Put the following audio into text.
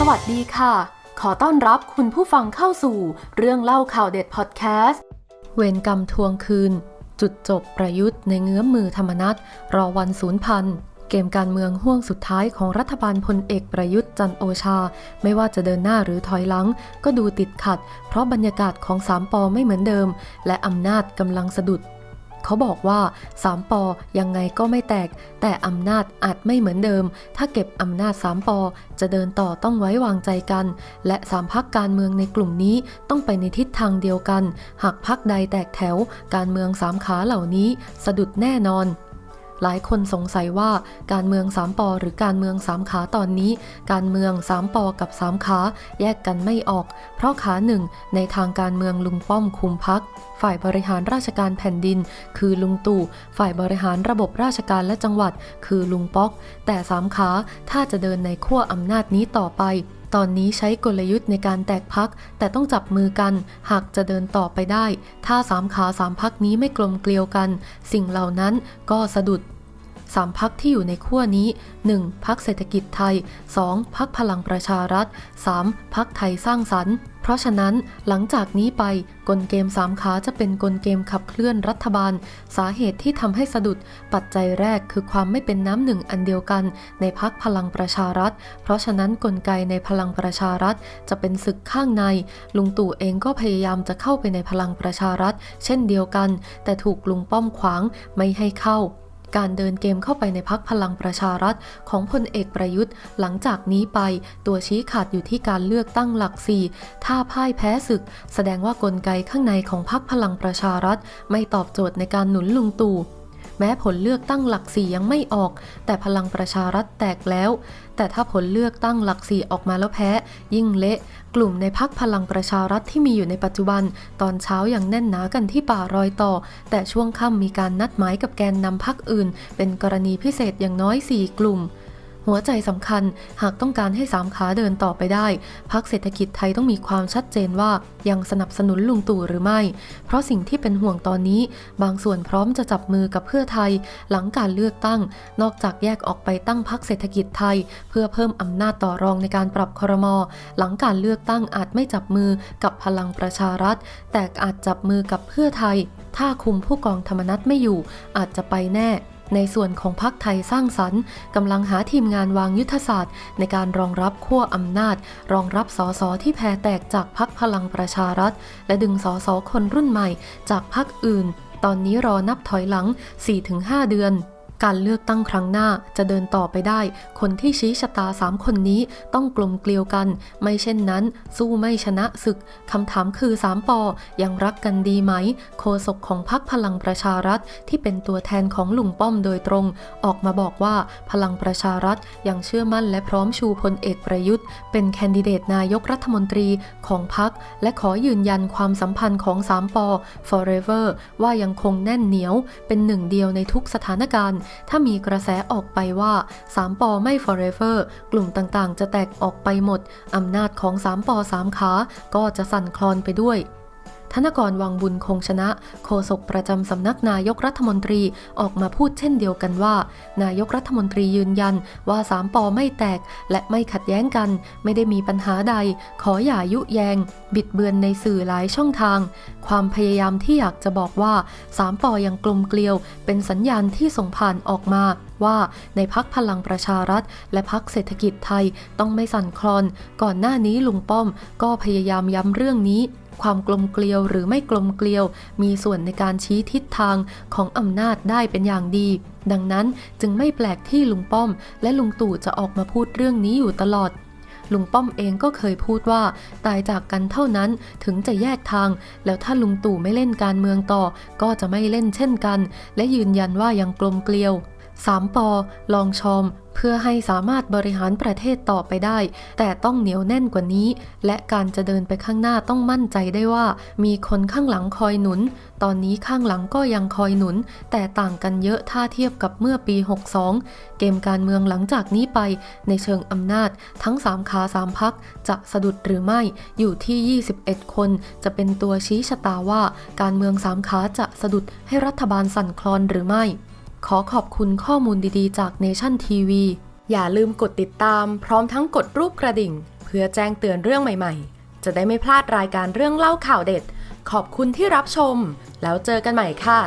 สวัสดีค่ะ ขอต้อนรับคุณผู้ฟังเข้าสู่เรื่องเล่าข่าวเด็ดพอดแคสต์ เวรกรรมทวงคืน จุดจบประยุทธ์ในเงื้อมมือธรรมนัตรอวันศูนย์พันเกมการเมืองห่วงสุดท้ายของรัฐบาลพลเอกประยุทธ์จันโอชา ไม่ว่าจะเดินหน้าหรือถอยหลัง ก็ดูติดขัด เพราะบรรยากาศของสามปอไม่เหมือนเดิม และอำนาจกำลังสะดุด เขาบอกว่า 3ปอยังไงก็ไม่แตก แต่อำนาจอาจไม่เหมือนเดิม ถ้าเก็บอำนาจ3ปอจะเดินต่อต้องไว้วางใจกัน และสามพักการเมืองในกลุ่มนี้ต้องไปในทิศทางเดียวกัน หากพักใดแตกแถว การเมืองสามขาเหล่านี้ สะดุดแน่นอน หลายคนสงสัยว่าการเมืองสามปอหรือการเมืองสามขาตอนนี้ การเมืองสามปอกับสามขาแยกกันไม่ออก เพราะขาหนึ่งในทางการเมืองลุงป้อมคุมพัก ฝ่ายบริหารราชการแผ่นดิน คือลุงตู่ ฝ่ายบริหารระบบราชการและจังหวัด คือลุงป๊อก แต่สามขาถ้าจะเดินในขั้วอำนาจนี้ต่อไปตอนนี้ใช้กลยุทธ์ในการแตกพัก แต่ต้องจับมือกัน หากจะเดินต่อไปได้ ถ้าสามขาสามพักนี้ไม่กลมเกลียวกัน สิ่งเหล่านั้นก็สะดุด สามพักที่อยู่ในขั้วนี้ 1. พักเศรษฐกิจไทย 2. พักพลังประชารัฐ 3. พักไทยสร้างสรรค์ เพราะฉะนั้นหลังจากนี้ไปกลเกมสามขาจะเป็นกลเกมขับเคลื่อนรัฐบาล สาเหตุที่ทำให้สะดุด ปัจจัยแรกคือความไม่เป็นน้ำหนึ่งอันเดียวกัน ในพักพลังประชารัฐ เพราะฉะนั้นกลไกในพลังประชารัฐ จะเป็นศึกข้างใน ลุงตู่เองก็พยายามจะเข้าไปในพลังประชารัฐ เช่นเดียวกัน แต่ถูกลุงป้อมขวางไม่ให้เข้า การเดินเกมเข้าไปในพักพลังประชารัฐของพลเอกประยุทธ์ หลังจากนี้ไปตัวชี้ขาดอยู่ที่การเลือกตั้งหลักสี่ถ้าพ่ายแพ้ศึก แสดงว่ากลไกข้างในของพักพลังประชารัฐ ไม่ตอบโจทย์ในการหนุนลุงตู่ แม้ผลเลือกตั้งหลักสี่ยังไม่ออก แต่พลังประชารัฐแตกแล้ว แต่ถ้าผลเลือกตั้งหลักสี่ออกมาแล้วแพ้ ยิ่งเละ กลุ่มในพักพลังประชารัฐที่มีอยู่ในปัจจุบัน ตอนเช้ายังแน่นหนากันที่ป่ารอยต่อ แต่ช่วงค่ำมีการนัดหมายกับแกนนำพักอื่น เป็นกรณีพิเศษอย่างน้อย 4 กลุ่ม หัวใจสำคัญหากต้องการให้สามขาเดินต่อไปได้พักเศรษฐกิจไทยต้องมีความชัดเจนว่ายังสนับสนุนลุงตู่หรือไม่ เพราะสิ่งที่เป็นห่วงตอนนี้ บางส่วนพร้อมจะจับมือกับเพื่อไทย หลังการเลือกตั้ง นอกจากแยกออกไปตั้งพักเศรษฐกิจไทย เพื่อเพิ่มอำนาจต่อรองในการปรับครมหลังการเลือกตั้งอาจไม่จับมือกับพลังประชารัฐ แต่อาจจับมือกับเพื่อไทย ถ้าคุมผู้กองธรรมนัฐไม่อยู่ อาจจะไปแน่ ในส่วนของพรรคไทยสร้างสรรค์กำลังหาทีมงานวางยุทธศาสตร์ ในการรองรับขั้วอำนาจ รองรับสสที่แพ้แตกจากพรรคพลังประชารัฐ และดึงสสคนรุ่นใหม่ จากพรรคอื่น ตอนนี้รอนับถอยหลัง 4-5 เดือน การเลือกตั้งครั้งหน้าจะเดินต่อไปได้ คนที่ชี้ชะตาสามคนนี้ต้องกลมเกลียวกัน ไม่เช่นนั้น สู้ไม่ชนะศึกคำถามคือสามปอยังรักกันดีไหมโฆษกของพรรคพลังประชารัฐที่เป็นตัวแทนของลุงป้อมโดยตรง ออกมาบอกว่าพลังประชารัฐยังเชื่อมั่นและพร้อมชูพลเอกประยุทธ์ เป็นแคนดิเดตนายกรัฐมนตรีของพรรคและขอยืนยันความสัมพันธ์ของสามปอ forever ว่ายังคงแน่นเหนียว เป็นหนึ่งเดียวในทุกสถานการณ์ถ้ามีกระแสออกไปว่า3ปอไม่ forever กลุ่มต่างๆ จะแตกออกไปหมด อำนาจของ3ปอ3ขา ก็จะสั่นคลอนไปด้วย ธนกรวังบุญคงชนะ โฆษกประจำสำนักนายกรัฐมนตรีออกมาพูดเช่นเดียวกันว่า นายกรัฐมนตรียืนยันว่า3ปอไม่แตก และไม่ขัดแย้งกัน ไม่ได้มีปัญหาใด ขออย่ายุแยง บิดเบือนในสื่อหลายช่องทาง ความพยายามที่อยากจะบอกว่า3ปอยังกลมเกลียว เป็นสัญญาณที่ส่งผ่านออกมาว่าในพักพลังประชารัฐ และพักเศรษฐกิจไทยต้องไม่สั่นคลอน ก่อนหน้านี้ลุงป้อมก็พยายามย้ำเรื่องนี้ ความกลมเกลียวหรือไม่กลมเกลียว มีส่วนในการชี้ทิศทางของอำนาจได้เป็นอย่างดี ดังนั้นจึงไม่แปลกที่ลุงป้อม และลุงตู่จะออกมาพูดเรื่องนี้อยู่ตลอดลุงป้อมเองก็เคยพูดว่า ตายจากกันเท่านั้นถึงจะแยกทาง แล้วถ้าลุงตู่ไม่เล่นการเมืองต่อ ก็จะไม่เล่นเช่นกัน และยืนยันว่ายังกลมเกลียว 3ปอลองชอม เพื่อให้สามารถบริหารประเทศต่อไปได้ แต่ต้องเหนียวแน่นกว่านี้ และการจะเดินไปข้างหน้าต้องมั่นใจได้ว่า มีคนข้างหลังคอยหนุน ตอนนี้ข้างหลังก็ยังคอยหนุน แต่ต่างกันเยอะถ้าเทียบกับเมื่อปี 62 เกมการเมืองหลังจากนี้ไป ในเชิงอำนาจ ทั้ง 3 ขา 3 พักจะสะดุดหรือไม่อยู่ที่ 21 คน จะเป็นตัวชี้ชะตาว่า การเมืองสามขาจะสะดุดให้รัฐบาลสั่นคลอนหรือไม่ ขอขอบคุณข้อมูลดีๆ จาก Nation TV อย่าลืมกดติดตามพร้อมทั้งกดรูปกระดิ่ง เพื่อแจ้งเตือนเรื่องใหม่ๆ จะได้ไม่พลาดรายการเรื่องเล่าข่าวเด็ด ขอบคุณที่รับชม แล้วเจอกันใหม่ค่ะ